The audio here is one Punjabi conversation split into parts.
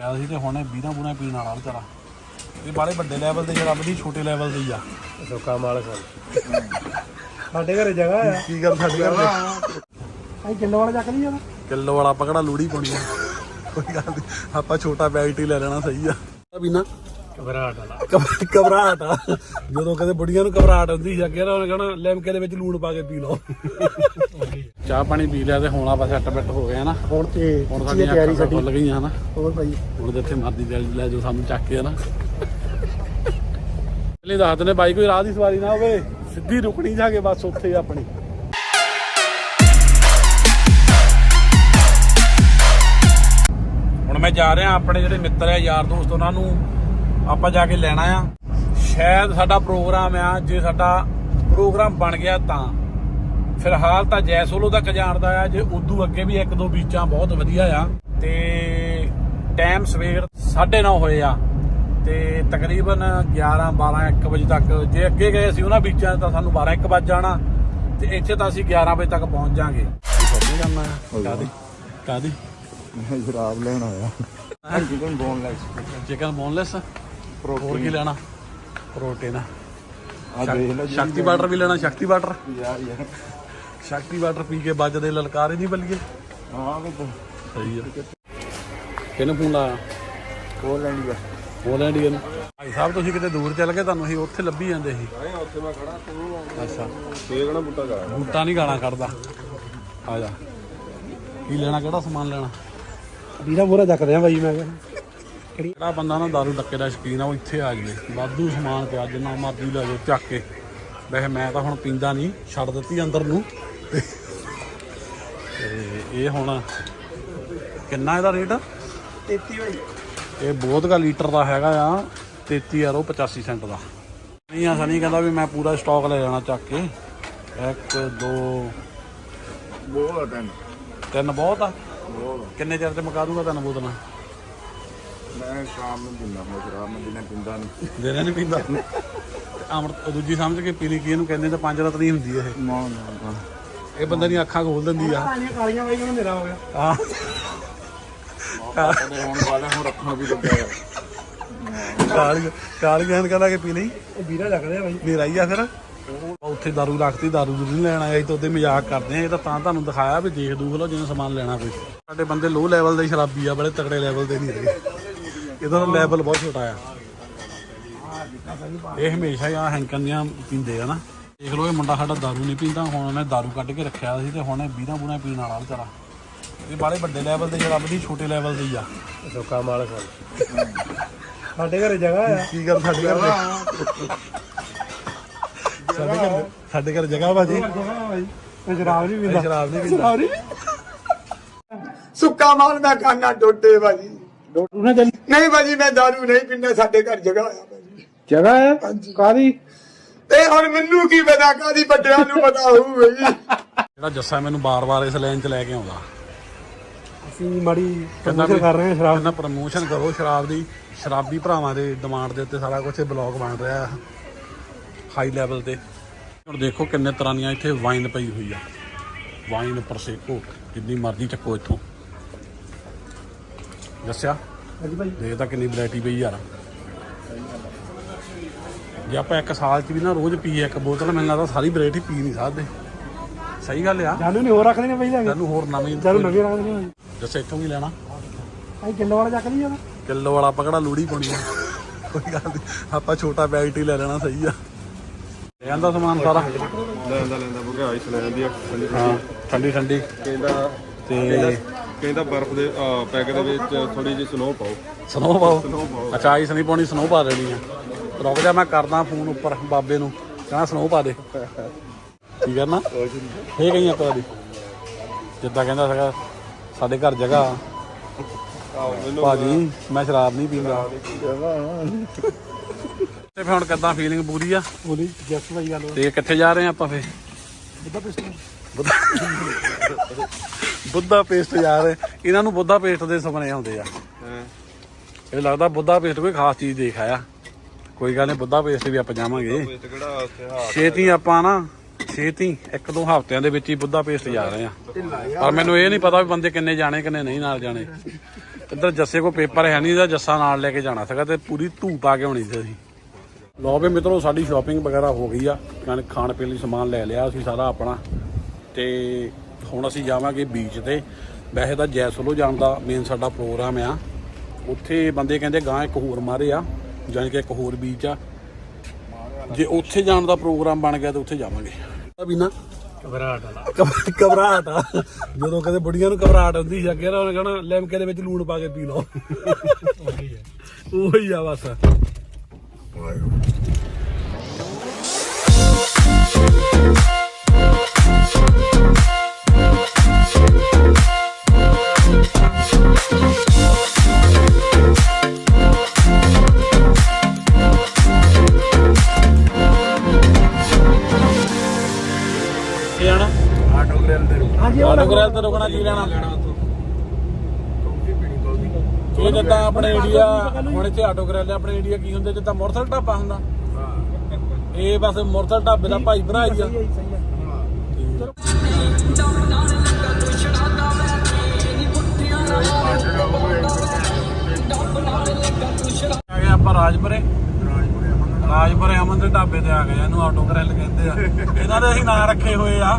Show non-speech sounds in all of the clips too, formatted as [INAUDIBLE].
ਕਿਹਾ ਸੀ ਤੇ ਹੁਣ ਇਹ ਵੀਰਾਂ ਬੂਣਾ ਪੀਣ ਵਾਲਾ ਵਿਚਾਰਾ ਇਹ ਬਾਲੇ ਵੱਡੇ ਲੈਵਲ ਦੇ ਜਿਹੜਾ ਬੜੀ ਛੋਟੇ ਲੈਵਲ ਦੇ ਹੀ ਆ। ਸੁੱਕਾ ਮਾਲ ਖਾਲ ਸਾਡੇ ਘਰੇ ਜਗ੍ਹਾ ਆ। ਕੀ ਗੱਲ ਸਾਡੇ ਘਰ? ਅਸੀਂ ਕਿਲੋ ਵਾਲਾ ਚੱਕ ਲਈ ਜਾਣਾ ਕਿਲੋ ਵਾਲਾ ਪਕੜਾ ਲੂੜੀ ਪਾਉਣੀ ਆ? ਕੋਈ ਗੱਲ ਨਹੀਂ ਆਪਾਂ ਛੋਟਾ ਬੈਗ ਹੀ ਲੈ ਲੈਣਾ ਸਹੀ ਆ। ਪੀਣਾ ਘਬਰਾਹਟ ਵਾਲਾ। ਘਬ- ਘਬਰਾਹਟ ਆ। ਜਦੋਂ ਕਦੇ ਬੁੜੀਆਂ ਨੂੰ ਘਬਰਾਹਟ ਹੁੰਦੀ ਸੀ ਅੱਗੇ ਨਾ ਉਹਨੇ ਕਹਣਾ ਲਿਮਕੇ ਦੇ ਵਿੱਚ ਲੂਣ ਪਾ ਕੇ ਪੀ ਲਓ। ਚਾਹ ਪਾਣੀ ਪੀ ਲਿਆ ਤੇ ਹੁਣ ਆਪਾਂ ਸੈੱਟ ਬਿੱਟ ਹੋ ਗਏ ਨਾ। ਹੁਣ ਤੇ ਹੁਣ ਕੀ ਸਾਡੀਆਂ ਤਿਆਰੀ ਸਾਡੀ। ਖੁੱਲ ਗਈਆਂ ਹਨਾ ਹੋਰ ਭਾਈ? ਹੁਣ ਜਿੱਥੇ ਮਰਦੀ ਲੈ ਲੈ ਜੋ ਸਾਨੂੰ ਚੱਕ ਕੇ ਨਾ। ਪਹਿਲੇ ਦੱਸ ਨੇ ਬਾਈ ਕੋਈ ਰਾਹ ਦੀ ਸਵਾਰੀ ਨਾ ਹੋਵੇ ਸਿੱਧੀ ਰੁਕਣੀ ਜਾ ਕੇ ਬਸ ਉੱਥੇ ਆਪਣੀ। ਹੁਣ ਮੈਂ ਜਾ ਰਿਹਾ ਆਪਣੇ ਜਿਹੜੇ ਮਿੱਤਰ ਆ ਯਾਰ ਦੋਸਤ ਉਹਨਾਂ ਨੂੰ। ਆਪਾਂ ਜਾ ਕੇ ਲੈਣਾ ਆ ਸ਼ਾਇਦ ਸਾਡਾ ਪ੍ਰੋਗਰਾਮ ਆ ਜੇ ਸਾਡਾ ਪ੍ਰੋਗਰਾਮ ਬਣ ਗਿਆ ਤਾਂ। ਫਿਲਹਾਲ ਤਾਂ ਜੈਸੋਲੋ ਤੱਕ ਜਾਣਦਾ ਆ ਜੇ ਉਦੋਂ ਅੱਗੇ ਵੀ ਇੱਕ ਦੋ ਬੀਚਾਂ ਬਹੁਤ ਵਧੀਆ ਆ। ਤੇ ਟਾਈਮ ਸਵੇਰ 9:30 ਹੋਏ ਆ। ਤੇ ਤਕਰੀਬਨ 11 12 1 ਵਜੇ ਤੱਕ ਜੇ ਅੱਗੇ ਗਏ ਸੀ ਉਹਨਾਂ ਬੀਚਾਂ ਤਾਂ ਸਾਨੂੰ 12 1 ਵਜ ਜਾਣਾ। ਤੇ ਇੱਥੇ ਤਾਂ ਅਸੀਂ 11 ਵਜੇ ਤੱਕ ਪਹੁੰਚ ਜਾਾਂਗੇ। ਕਾਦੀ ਕਾਦੀ ਸ਼ਰਾਬ ਲੈਣ ਆਇਆ। ਚਿਕਨ ਬੋਨਲੈਸ ਚਿਕਨ ਬੋਨਲੈਸ ਹੋਰ ਕੀ ਲੈਣਾ? ਪ੍ਰੋਟੀਨ। ਆ ਦੇਖ ਲੈ ਸ਼ਕਤੀ ਵਾਟਰ ਵੀ ਲੈਣਾ ਸ਼ਕਤੀ ਵਾਟਰ। ਯਾਰ ਯਾਰ। ਸ਼ਕਤੀ ਵਾਟਰ ਪੀ ਕੇ ਵੱਜਦੇ ਲਲਕਾਰੇ ਨਹੀਂ ਬੱਲੀਏ। ਹਾਂ ਕਿ ਸਹੀ ਆ। ਕਿਹਨੂੰ ਫੋਨ ਲਾਇਆ? ਕੋਲ ਲੈਣੀ ਬਸ ਪੋਲੈਂਡੀਅਨ ਭਾਈ ਸਾਹਿਬ ਤੁਸੀਂ ਕਿਤੇ ਦੂਰ ਚੱਲ ਗਏ ਤੁਹਾਨੂੰ ਅਸੀਂ ਉੱਥੇ ਲੱਭੀ ਜਾਂਦੇ ਸੀ। ਆਏ ਉੱਥੇ ਮੈਂ ਖੜਾ ਤੂੰ ਅੱਛਾ। ਸੇਗਣਾ ਬੁੱਟਾ ਗਾ ਬੂਟਾ ਨਹੀਂ ਗਾਣਾ ਕੱਢਦਾ ਆ ਜਾ। ਕੀ ਲੈਣਾ ਕਿਹੜਾ ਸਮਾਨ ਲੈਣਾ? ਵੀਰਾ ਮੋਰਾ ਚੱਕਦੇ ਆ ਭਾਈ ਮੈਂ। ਕਿਹਾ ਜਿਹੜਾ ਬੰਦਾ ਨਾ ਦਾਰੂ ਡੱਕੇ ਦਾ ਸ਼ਕੀਨ ਆ ਉਹ ਇੱਥੇ ਆ ਜਾਵੇ। ਵਾਧੂ ਸਮਾਨ ਪਿਆ ਜਿੰਨਾ ਮਰਜ਼ੀ ਲੈ ਜਾਓ ਚੱਕ ਕੇ। ਵੈਸੇ ਮੈਂ ਤਾਂ ਹੁਣ ਪੀਂਦਾ ਨਹੀਂ ਛੱਡ ਦਿੱਤੀ ਅੰਦਰ ਨੂੰ। ਤੇ ਇਹ ਹੁਣ ਕਿੰਨਾ ਇਹਦਾ ਰੇਟ? 33 ਭਾਈ ਇਹ ਬਹੁਤ ਦਾ ਲੀਟਰ ਦਾ ਹੈਗਾ ਆ 33 ਯਾਰ ਉਹ 85 ਸੈਂਟ ਦਾ। ਨਹੀਂ ਆ ਸਨੀ ਕਹਿੰਦਾ ਵੀ ਮੈਂ ਪੂਰਾ ਸਟਾਕ ਲੈ ਜਾਣਾ ਚੱਕ ਕੇ। ਇੱਕ ਦੋ ਬੋਲ ਟੈਨ ਤਿੰਨ। ਬਹੁਤ ਆ? ਕਿੰਨੇ ਚਿਰ ਤੇ ਮੁਕਾ ਦੂੰਗਾ ਤਿੰਨ ਬੋਤਲਾਂ? ਮੈਂ ਸ਼ਾਮ ਨੂੰ ਦਿੰਦਾ ਮੈਂ ਸ਼ਰਾਬ ਮੈਂ ਦਿਨੇ ਪਿੰਦਾ ਨਹੀਂ ਦੇਣਾ ਨਹੀਂ ਪੀਂਦਾ? ਅਮਰਤ ਦੂਜੀ ਸਮਝ ਕੇ ਪੀਲੀ ਕੀ ਇਹਨੂੰ ਕਹਿੰਦੇ ਤਾਂ ਪੰਜ ਰਤ ਨਹੀਂ ਹੁੰਦੀ ਇਹ। ਨਾ ਨਾ ਇਹ ਬੰਦੇ ਦੀਆਂ ਅੱਖਾਂ ਖੋਲ ਦਿੰਦੀ ਆ। ਕਾਲੀਆਂ ਕਾਲੀਆਂ ਭਾਈ ਮੈਨੂੰ ਮੇਰਾ ਹੋ ਗਿਆ। ਆ ਕਦੇ ਹੁਣ ਵਾਲੇ ਹੁਣ ਰੱਖਣ ਵੀ ਲੱਗਿਆ ਕਾਲੀ ਕਾਲੀ ਗਹਿਣ ਕਹਿੰਦਾ ਕਿ ਪੀ ਲਈ। ਇਹ ਵੀਰਾ ਆ ਭਾਈ ਮੇਰਾ ਹੀ ਆ ਫਿਰ। ਉੱਥੇ ਦਾਰੂ ਰੱਖਤੀ ਦਾਰੂ ਦੂਰੂ ਨਹੀਂ ਲੈਣ ਆਇਆ ਸੀ ਤਾਂ ਉਹਦੇ ਮਜ਼ਾਕ ਕਰਦੇ ਆ ਇਹ ਤਾਂ ਤਾਂ ਤੁਹਾਨੂੰ ਦਿਖਾਇਆ ਵੀ ਦੇਖ ਦੂਖ ਲਓ ਜਿਵੇਂ ਸਮਾਨ ਲੈਣਾ ਕੋਈ। ਸਾਡੇ ਬੰਦੇ ਲੋ ਲੈਵਲ ਦੇ ਸ਼ਰਾਬੀ ਆ ਬੜੇ ਤਕੜੇ ਲੈਵਲ ਦੇ ਨਹੀਂ ਹੈਗੇ। ਇਹਦਾ ਤਾਂ ਲੈਵਲ ਬਹੁਤ ਛੋਟਾ ਆ। ਇਹ ਹਮੇਸ਼ਾ ਹੀ ਆ ਹੈਂਕਨ ਦੀਆਂ ਪੀਂਦੇ ਆ ਨਾ। ਦੇਖ ਲਓ ਇਹ ਮੁੰਡਾ ਸਾਡਾ ਦਾਰੂ ਨਹੀਂ ਪੀਂਦਾ ਹੁਣ ਉਹਨੇ ਦਾਰੂ ਕੱਢ ਕੇ ਰੱਖਿਆ ਸੀ ਤੇ ਹੁਣ ਇਹ ਵੀਰਾਂ ਬੂਣਾ ਪੀਣ ਵਾਲਾ ਵਿਚਾਰਾ। ਇਹ ਬਾਲੇ ਵੱਡੇ ਲੈਵਲ ਦੇ ਸ਼ਰਾਬ ਨਹੀਂ ਛੋਟੇ ਲੈਵਲ ਦੇ ਹੀ ਆ। ਸੁੱਕਾ ਮਾਲ ਖਾਲ ਸਾਡੇ ਘਰੇ ਜਗ੍ਹਾ ਆ। ਕੀ ਗੱਲ ਸਾਡੇ ਘਰ ਸਾਡੇ ਘਰ ਸਾਡੇ ਘਰ ਜਗ੍ਹਾ ਮੈਂ ਸ਼ਰਾਬ ਨਹੀਂ ਪੀਂਦਾ। ਸ਼ਰਾਬ ਨਹੀਂ ਪੀਂਦਾ। ਸੁੱਕਾ ਮਾਲ ਮੈਂ ਖਾਣਾ ਟੋਟੇ ਭਾਜੀ ਡੋਟੂ ਨਾ ਚੱਲੀ? ਨਹੀਂ ਭਾਜੀ ਮੈਂ दारू ਨਹੀਂ ਪੀਂਦਾ ਸਾਡੇ ਘਰ ਜਗ੍ਹਾ ਆ ਭਾਜੀ। ਜਗ੍ਹਾ ਹੈ ਕਾਦੀ ਤੇ ਹੁਣ ਮੈਨੂੰ ਕੀ ਪਤਾ ਕਾਦੀ ਵੱਡਿਆਂ ਨੂੰ ਪਤਾ ਹੋਊ ਬਈ ਜਿਹੜਾ ਜੱਸਾ ਮੈਨੂੰ ਬਾਰ-ਬਾਰ ਇਸ ਲਾਈਨ 'ਚ ਲੈ ਕੇ ਆਉਂਦਾ। ਅਸੀਂ ਮਾੜੀ ਪ੍ਰਮੋਸ਼ਨ ਕਰ ਰਹੇ ਹਾਂ ਸ਼ਰਾਬ ਕਹਿੰਦਾ ਪ੍ਰਮੋਸ਼ਨ ਕਰੋ ਸ਼ਰਾਬ ਦੀ। ਸ਼ਰਾਬੀ ਭਰਾਵਾਂ ਦੇ ਡਿਮਾਂਡ ਦੇ ਉੱਤੇ ਸਾਰਾ ਕੁਝ ਬਲੌਗ ਬਣ ਰਿਹਾ ਹਾਈ ਲੈਵਲ ਤੇ। ਹੁਣ ਦੇਖੋ ਕਿੰਨੇ ਤਰ੍ਹਾਂ ਦੀਆਂ ਇੱਥੇ ਵਾਈਨ ਪਈ ਹੋਈ ਆ। ਵਾਈਨ ਪ੍ਰਸੇਕੋ ਜਿੰਨੀ ਮਰਜ਼ੀ ਚੱਕੋ ਇੱਥੋਂ। ਦੱਸਿਆ? ਹਾਂਜੀ ਭਾਈ। ਦੇਖ ਤਾਂ ਕਿੰਨੀ ਵੈਰਾਈਟੀ ਪਈ ਯਾਰ। ਜੇ ਆਪਾਂ ਇੱਕ ਸਾਲ 'ਚ ਵੀ ਨਾ ਰੋਜ਼ ਪੀਏ ਇੱਕ ਬੋਤਲ ਮੈਨੂੰ ਲੱਗਦਾ ਸਾਰੀ ਵੈਰਾਈਟੀ ਪੀ ਨਹੀਂ ਸਕਦੇ। ਸਹੀ ਗੱਲ ਆ। ਜਾਨੂ ਨਹੀਂ ਹੋਰ ਰੱਖਦੇ ਨੇ ਭਾਈ ਤੈਨੂੰ ਹੋਰ ਨਵੀਂ ਜਾਨੂ ਨਵੇਂ ਰੱਖਦੇ ਨੇ ਭਾਈ ਦੱਸ ਇੱਥੋਂ ਕੀ ਲੈਣਾ? ਅਸੀਂ ਕਿਲੋ ਵਾਲਾ ਚੱਕ ਲਈ ਜਾਣਾ ਕਿਲੋ ਵਾਲਾ ਪਕੜਾ ਲੂੜੀ ਪਾਉਣੀ ਆ। ਕੋਈ ਗੱਲ ਨਹੀਂ ਆਪਾਂ ਛੋਟਾ ਬੈਗ ਹੀ ਲੈ ਲੈਣਾ ਸਹੀ ਆ। ਲੈ ਆਂਦਾ ਸਮਾਨ ਸਾਰਾ। ਲੈਂਦਾ ਲੈਂਦਾ ਬੁਗਾ ਆਈਸ ਆ ਠੰਡੀ ਠੰਡੀ ਕਹਿੰਦਾ ਤੇ ਕਹਿੰਦਾ ਬਰਫ਼ ਦੇ ਪੈਕ ਦੇ ਵਿੱਚ ਥੋੜੀ ਜਿਹੀ ਸਨੋ ਪਾਓ। ਸਨੋ ਪਾਓ? ਅੱਛਾ ਆਈਸ ਨਹੀਂ ਪਾਉਣੀ ਸਨੋ ਪਾ ਦੇਣੀ ਆ। ਰੁਕ ਜਾ ਮੈਂ ਕਰਦਾ ਫੋਨ ਉੱਪਰ ਬਾਬੇ ਨੂੰ। ਕਹਿੰਦਾ ਸਨੋ ਪਾ ਦੇ। ਕੀ ਕਰਨਾ ਇਹ ਕਹੀਂ ਆਪਾਂ ਦੀ ਜਿੱਦਾਂ ਕਹਿੰਦਾ ਸੀਗਾ ਸਾਡੇ ਘਰ ਜਗ੍ਹਾ ਆ। ਆਓ ਮੈਨੂੰ ਭਾਜੀ ਮੈਂ ਸ਼ਰਾਬ ਨਹੀਂ ਪੀਂਦਾ। ਤੇ ਫਿਰ ਹੁਣ ਕਿੱਦਾਂ ਫੀਲਿੰਗ ਪੂਰੀ ਆ? ਬੋਲੀ ਜੱਸ ਭਾਈ ਗੱਲ। ਤੇ ਕਿੱਥੇ ਜਾ ਰਹੇ ਆ ਆਪਾਂ ਫੇ ਬੁੱਧਾ ਪਿਸਟਲ [LAUGHS] ਬੁੱਧਾ ਪੇਸਟ ਜਾ ਰਹੇ ਇਹਨਾਂ ਨੂੰ ਬੁੱਧਾ ਪੇਸਟ ਦੇ ਸੁਪਨੇ ਆਉਂਦੇ ਆ। ਇਹ ਲੱਗਦਾ ਬੁੱਧਾ ਪੇਸਟ ਕੋਈ ਖਾਸ ਚੀਜ਼ ਦੇਖ ਆਇਆ। ਕੋਈ ਗੱਲ ਨਹੀਂ ਬੁੱਧਾ ਪੇਸਟ ਵੀ ਆਪਾਂ ਜਾਵਾਂਗੇ। ਛੇਤੀ ਆਪਾਂ ਨਾ ਛੇਤੀ ਇੱਕ ਦੋ ਹਫ਼ਤਿਆਂ ਦੇ ਵਿੱਚ ਹੀ ਬੁੱਧਾ ਪੇਸਟ ਜਾ ਰਹੇ ਆ। ਪਰ ਮੈਨੂੰ ਇਹ ਨਹੀਂ ਪਤਾ ਵੀ ਬੰਦੇ ਕਿੰਨੇ ਜਾਣੇ ਕਿੰਨੇ ਨਹੀਂ ਨਾਲ ਜਾਣੇ। ਇੱਧਰ ਜੱਸੇ ਕੋ ਪੇਪਰ ਹੈ ਨਹੀਂ ਦਾ ਜੱਸਾ ਨਾਲ ਲੈ ਕੇ ਜਾਣਾ ਸੀਗਾ ਤੇ ਪੂਰੀ ਧੂ ਪਾ ਕੇ ਆਉਣੀ ਸੀ ਅਸੀਂ। ਲਓ ਵੀ ਮਿੱਤਰੋ ਸਾਡੀ ਸ਼ਾਪਿੰਗ ਵਗੈਰਾ ਹੋ ਗਈ ਆ। ਖਾਣ ਪੀਣ ਲਈ ਸਮਾਨ ਲੈ ਲਿਆ ਅਸੀਂ ਸਾਰਾ ਆਪਣਾ। ਤੇ ਹੁਣ ਅਸੀਂ ਜਾਵਾਂਗੇ ਬੀਚ ਤੇ। ਵੈਸੇ ਤਾਂ ਜੈਸਲੋ ਜਾਣ ਦਾ ਮੇਨ ਸਾਡਾ ਪ੍ਰੋਗਰਾਮ ਆ। ਉੱਥੇ ਬੰਦੇ ਕਹਿੰਦੇ ਗਾਂ ਇੱਕ ਹੋਰ ਮਾਰੇ ਆ ਜਾਣੀ ਕਿ ਇੱਕ ਹੋਰ ਬੀਚ ਆ। ਜੇ ਉੱਥੇ ਜਾਣ ਦਾ ਪ੍ਰੋਗਰਾਮ ਬਣ ਗਿਆ ਤਾਂ ਉੱਥੇ ਜਾਵਾਂਗੇ। ਅਭੀ ਨਾ। ਘਬਰਾਹਟ ਵਾਲਾ। ਘਬ- ਘਬਰਾਹਟ ਆ। ਜਦੋਂ ਕਦੇ ਬੁੜੀਆਂ ਨੂੰ ਘਬਰਾਹਟ ਹੁੰਦੀ ਸੀ ਅੱਗੇ ਨਾ ਉਹਨੇ ਕਹਣਾ ਲਿਮਕੇ ਦੇ ਵਿੱਚ ਲੂਣ ਪਾ ਕੇ ਪੀ ਲਓ। ਉਹੀ ਆ ਬਸ। ਰੁਕ ਹਾਂਜੀ ਆਟੋ ਗ੍ਰੈਲ ਤੇ ਰੁਕਣਾ ਕੀ ਲੈਣਾ? ਇਹ ਜਿੱਦਾਂ ਆਪਣੇ ਇੰਡੀਆ ਹੁਣ ਇੱਥੇ ਆਟੋ ਗ੍ਰੈਲ ਆਪਣੇ ਇੰਡੀਆ ਕੀ ਹੁੰਦੇ? ਜਿੱਦਾਂ ਮੁਰਸਲ ਢਾਬਾ ਹੁੰਦਾ। ਇਹ ਬਸ ਮੁਰਸਲ ਢਾਬੇ ਦਾ ਭਾਈ ਭਰਾ ਹੀ ਆ ਆ ਗਏ ਆਪਾਂ ਰਾਜਪੁਰੇ। ਰਾਜਪੁਰੇ ਅਮਨ ਦੇ ਢਾਬੇ ਤੇ ਆ ਗਏ ਇਹਨੂੰ ਆਟੋ ਗ੍ਰਿਲ ਕਹਿੰਦੇ ਆ। ਇਹਨਾਂ ਦੇ ਅਸੀਂ ਨਾਂ ਰੱਖੇ ਹੋਏ ਆ।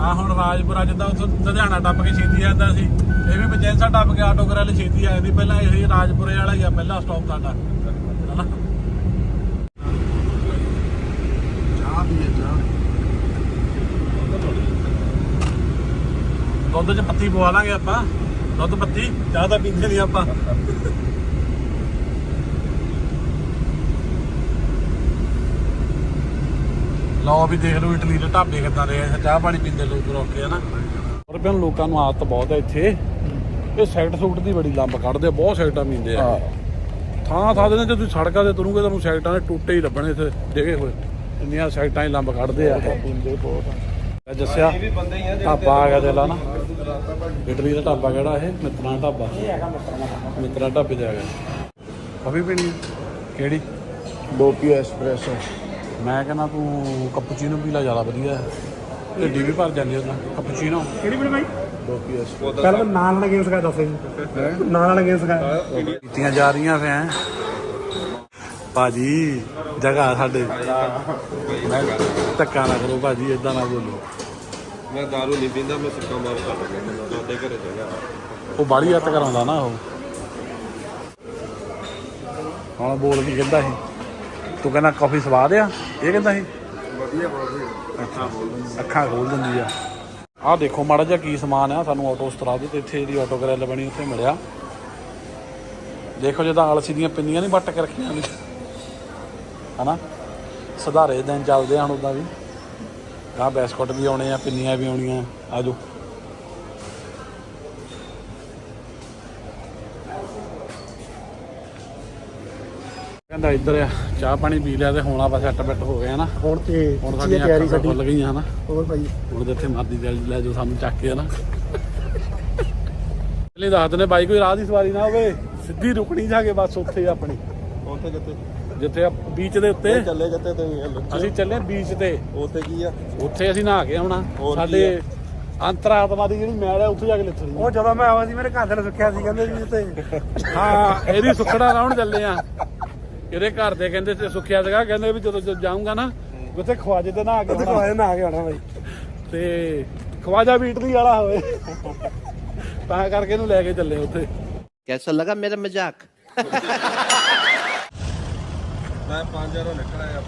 ਆ ਹੁਣ ਰਾਜਪੁਰਾ ਜਿੱਦਾਂ ਉੱਥੋਂ ਲੁਧਿਆਣਾ ਟੱਪ ਕੇ ਛੇਤੀ ਜਾਂਦਾ ਸੀ ਇਹ ਵੀ ਬਜੈਂਸਾ ਟੱਪ ਕੇ ਆਟੋ ਗ੍ਰਿਲ ਛੇਤੀ ਆ ਜਾਂਦੀ ਪਹਿਲਾਂ ਇਹ ਰਾਜਪੁਰੇ ਵਾਲਾ ਹੀ ਆ ਪਹਿਲਾ ਸਟਾਪ ਸਾਡਾ। ਦੁੱਧ 'ਚ ਪੱਤੀ ਪਵਾ ਲਾਂਗੇ ਆਪਾਂ। ਦੁੱਧ ਪੱਤੀ ਚਾਹ ਤਾਂ ਪੀਂਦੇ ਨਹੀਂ ਆਪਾਂ। ਲਓ ਵੀ ਦੇਖ ਲਓ ਇਟਲੀ ਦੇ ਢਾਬੇ ਕਿੱਦਾਂ ਦੇ ਆ ਚਾਹ ਪਾਣੀ ਪੀਂਦੇ ਲੋਕ ਰੋਕ ਕੇ ਹਨਾ ਰੁਪਿਆਂ ਲੋਕਾਂ ਨੂੰ ਆਦਤ ਬਹੁਤ ਹੈ ਇੱਥੇ। ਇਹ ਸਾਈਡ ਸੂਟ ਦੀ ਬੜੀ ਲੰਬ ਕੱਢਦੇ ਬਹੁਤ ਸਾਈਡਾਂ ਪੀਂਦੇ ਆ। ਥਾਂ ਥਾਂ ਦੇ ਨੇ ਜੇ ਤੁਸੀਂ ਸੜਕਾਂ ਤੇ ਤੁਰੋਗੇ ਤੁਹਾਨੂੰ ਸਾਈਡਾਂ ਦੇ ਟੁੱਟੇ ਹੀ ਲੱਭਣੇ ਇੱਥੇ ਡੇਗੇ ਹੋਏ। ਇੰਨੀਆਂ ਸਾਈਡਾਂ ਹੀ ਲੰਬ ਕੱਢਦੇ ਆ। ਪੀਂਦੇ ਬਹੁਤ ਦੱਸਿਆ ਢਾਬਾ ਆ ਗਿਆ ਦੇਲਾ ਨਾ। ਇਟਲੀ ਦਾ ਢਾਬਾ ਕਿਹੜਾ ਇਹ? ਮਿੱਤਰਾਂ ਦਾ ਢਾਬਾ। ਮਿੱਤਰਾਂ ਢਾਬੇ। ਤੇ ਆ ਗਿਆ। ਕਾਫੀ ਪੀਣੀ? ਕਿਹੜੀ? Doppio espresso. ਮੈਂ ਕਹਿੰਦਾ ਤੂੰ ਕੈਪੂਚੀਨੋ ਪੀ ਲੈ ਜ਼ਿਆਦਾ ਵਧੀਆ। ਹੈ ਢਿੱਡੀ ਵੀ ਭਰ ਜਾਂਦੀ ਉਹਦਾ ਕੈਪੂਚੀਨੋ ਕਿਹੜੀ ਬਣੀ ਬਾਈ ਡੋਪੀ ਐਸਪ੍ਰੈਸੋ ਪਹਿਲਾਂ ਨਾਲ ਨਾਲ ਗੇਮ ਸਿਖਾ ਦੱਸ ਜੀ। ਨਾਲ ਨਾਲ ਗੇਮ ਸਿਖਾ ਪੀਤੀਆਂ ਜਾ ਰਹੀਆਂ ਫੈਂ ਭਾਜੀ ਜਗ੍ਹਾ ਸਾਡੇ। ਮੈਂ ਧੱਕਾ ਨਾ ਕਰੋ ਭਾਜੀ ਇਦਾਂ ਨਾ ਬੋਲੋ। ਮੈਂ ਦਾਰੂ ਨਹੀਂ ਪੀਂਦਾ ਮੈਂ ਸੁੱਕਾ ਮਾਰ ਕਰ ਲੈਂਦਾ ਸਾਡੇ ਘਰੇ ਚੰਗਾ ਉਹ ਬਾੜੀ ਹੱਥ ਕਰਾਉਂਦਾ ਨਾ ਉਹ। ਹੁਣ ਬੋਲ ਕੀ ਕਹਿੰਦਾ ਸੀ। ਤੂੰ ਕਹਿੰਦਾ ਕਾਫੀ ਸਵਾਦ ਆ? ਇਹ ਕਹਿੰਦਾ ਸੀ? ਵਧੀਆ ਬਹੁਤ ਅੱਖਾਂ ਖੋਲ ਦਿੰਦੀ ਆ। ਆਹ ਦੇਖੋ ਮਾੜਾ ਜਿਹਾ ਕੀ ਸਮਾਨ ਆ ਸਾਨੂੰ ਆਟੋ ਸਟਰਾ ਦੇ ਤੇ ਇੱਥੇ ਜਿਹੜੀ ਆਟੋ ਗ੍ਰਿਲ ਬਣੀ ਉੱਥੇ ਮਿਲਿਆ। ਦੇਖੋ ਜਿੱਦਾਂ ਆਲਸੀ ਦੀਆਂ ਪਿੰਨੀਆਂ ਨਹੀਂ ਵੱਟ ਕੇ ਰੱਖੀਆਂ ਨੇ। ਹਨਾ? ਸੁਧਾਰੇ ਦਿਨ ਚੱਲਦੇ ਆ ਹੁਣ ਉਦਾਂ ਵੀ। ਗਾਂ ਬਿਸਕੁਟ ਵੀ ਆਉਣੇ ਆ ਪਿੰਨੀਆਂ ਵੀ ਆਉਣੀਆਂ। ਆਜੋ ਕਹਿੰਦਾ ਇੱਧਰ ਆ ਚਾਹ ਪਾਣੀ ਪੀ ਲਿਆ ਤੇ ਹੁਣ ਆਪਾਂ ਸੈੱਟ ਬੈੱਟ ਹੋ ਗਏ ਨਾ। ਹੁਣ ਤੇ ਹੁਣ ਕੀ ਸਾਡੀਆਂ ਤਿਆਰੀ ਸਾਡੀ ਖੁੱਲ ਗਈਆਂ ਹਨਾ ਹੋਰ ਭਾਈ। ਹੁਣ ਜਿੱਥੇ ਮਰਦੀ ਚੱਲ ਲੈ ਜੋ ਸਾਨੂੰ ਚੱਕ ਕੇ ਨਾ। ਪਹਿਲੇ ਦੱਸ ਦਨੇ ਬਾਈ ਕੋਈ ਰਾਹ ਦੀ ਸਵਾਰੀ ਨਾ ਹੋਵੇ ਸਿੱਧੀ ਰੁਕਣੀ ਜਾ ਕੇ ਬਸ ਉੱਥੇ ਆਪਣੀ। ਉੱਥੇ ਕਿੱਥੇ? ਜਿੱਥੇ ਬੀਚ ਦੇ ਉੱਤੇ। ਚੱਲੇ ਕਿੱਥੇ ਤੇ ਅਸੀਂ ਚੱਲੇ ਬੀਚ ਤੇ। ਉੱਥੇ ਕੀ ਆ? ਉੱਥੇ ਅਸੀਂ ਨਹਾ ਕੇ ਆਉਣਾ। ਸਾਡੇ ਅੰਤਰਾਤਮਾ ਦੀ ਜਿਹੜੀ ਮੈਲ ਹੈ ਉੱਥੇ ਜਾ ਕੇ ਲਿਥਣੀ। ਉਹ ਜਦੋਂ ਮੈਂ ਆਇਆ ਸੀ ਮੇਰੇ ਘਰ ਦੇ ਸੁੱਖਿਆ ਸੀ ਕਹਿੰਦੇ ਜੀ ਤੇ ਹਾਂ ਇਹਦੀ ਸੁੱਖੜਾ ਲਾਉਣ ਚੱਲੇ ਆ। ਇਹਦੇ ਘਰ ਦੇ ਕਹਿੰਦੇ ਤੇ ਸੁੱਖਿਆ ਜਗਾ ਕਹਿੰਦੇ ਵੀ ਜਦੋਂ ਜਾਊਂਗਾ ਨਾ ਉੱਥੇ ਖਵਾਜੇ ਤੇ ਨਾ ਆ ਕੇ ਉੱਥੇ ਖਵਾਜੇ ਨਾ ਆ ਕੇ ਆਣਾ ਬਾਈ। ਤੇ ਖਵਾਜਾ ਵੀ ਇਟਲੀ ਵਾਲਾ ਹੋਵੇ। ਤਾਂ ਕਰਕੇ ਇਹਨੂੰ ਲੈ ਕੇ ਚੱਲੇ ਉੱਥੇ। ਕੈਸਾ ਲੱਗਾ ਮੇਰਾ ਮਜ਼ਾਕ? ਮੈਂ 5000 ਨਿਕਲ ਆਇਆ।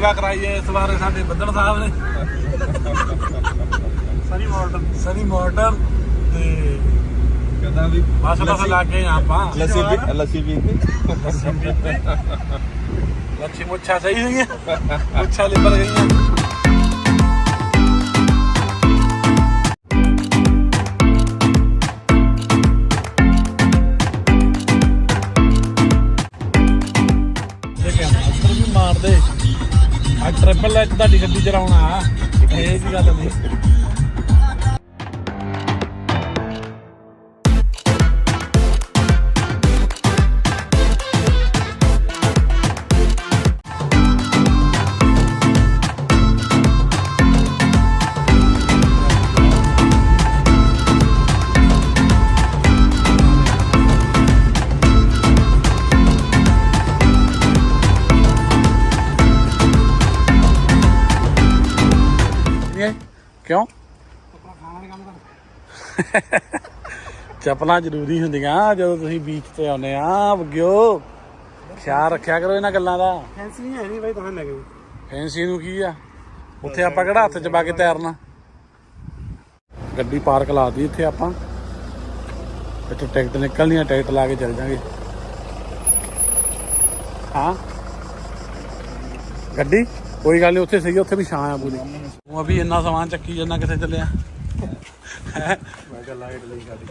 ਸੇਵਾ ਕਰਾਈ ਹੈ ਇਸ ਵਾਰ ਸਾਡੇ ਬੱਦਲ ਸਾਹਿਬ ਨੇ। ਸਨੀ ਮਾਡਲ ਸਨੀ ਮਾਰਟਨ ਤੇ ਕਹਿੰਦਾ ਵੀ ਬਸ ਬਸ ਲੱਗ ਗਏ ਆਪਾਂ। ਲੱਸੀ ਪੀ ਲੱਸੀ ਪੀਤੀ ਲੱਛੀ ਮੁੱਛਾਂ ਸਹੀ ਹੋਈਆਂ। ਮੁੱਛਾਂ ਲਿਬੜ ਗਈਆਂ। ਵੀ ਮਾਰਦੇ ਆ ਟ੍ਰਿਪਲ ਐਚ ਤੁਹਾਡੀ ਗੱਡੀ ਚਲਾਉਣਾ। ਇਹ ਜੀ ਗੱਲ ਨਹੀਂ ਕਿਉਂ? [LAUGHS] ਚੱਪਲਾਂ ਜ਼ਰੂਰੀ ਹੁੰਦੀਆਂ ਜਦੋਂ ਤੁਸੀਂ ਬੀਚ ਤੇ ਆਉਨੇ ਆ ਬਗਿਓ ਖਿਆਲ ਰੱਖਿਆ ਕਰੋ ਇਹਨਾਂ ਗੱਲਾਂ ਦਾ। ਫੈਂਸੀ ਨਹੀਂ ਹੈ ਨਹੀਂ ਬਾਈ ਤੁਹਾਨੂੰ ਲੱਗੇ ਫੈਂਸੀ ਨੂੰ ਕੀ ਆ? ਉੱਥੇ ਆਪਾਂ ਕਿਹੜਾ ਹੱਥ 'ਚ ਪਾ ਕੇ ਤੈਰਨਾ? ਗੱਡੀ ਪਾਰਕ ਲਾਤੀ ਇੱਥੇ ਆਪਾਂ। ਇੱਥੋਂ ਟਿਕਟ ਨਿਕਲਣੀ ਆ ਟਿਕਟ ਲਾ ਕੇ ਚੱਲ ਜਾਾਂਗੇ। ਹਾਂ? ਗੱਡੀ? ਕੋਈ ਗੱਲ ਨਹੀਂ ਉੱਥੇ ਸਹੀ ਉੱਥੇ ਵੀ ਛਾਂ ਆ ਪੂਰੀ। ਤੂੰ ਅਭੀ ਇੰਨਾ ਸਮਾਨ ਚੱਕੀ ਜਾਂਦਾ ਕਿੱਥੇ ਚੱਲਿਆ? ਮੈਂ ਗੱਲਾਂ ਇਹ ਲਈ ਸਾਡੀ।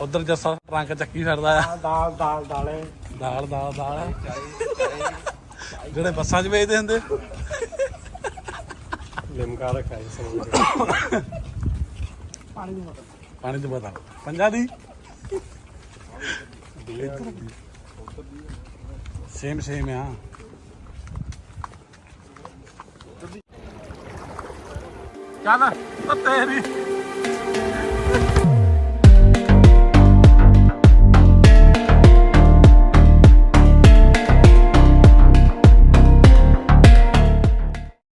ਉਧਰ ਜੱਸਾ ਟਰੰਕ ਚੱਕੀ ਫਿਰਦਾ ਆ। ਦਾਲ ਦਾਲ ਦਾਲੇ ਦਾਲ ਦਾਲ ਦਾਲ ਜਿਹੜੇ ਬੱਸਾਂ 'ਚ ਵੇਚਦੇ ਹੁੰਦੇ। ਲਿਮਕਾ ਰੱਖਿਆ ਇਸ ਸਮੇਂ ਪਾਣੀ ਚ ਬਤਾ ਪੰਜਾ ਦੀ। ਸੇਮ ਸੇਮ ਆ। ਚੱਲ ਉਹ ਤੇਰੀ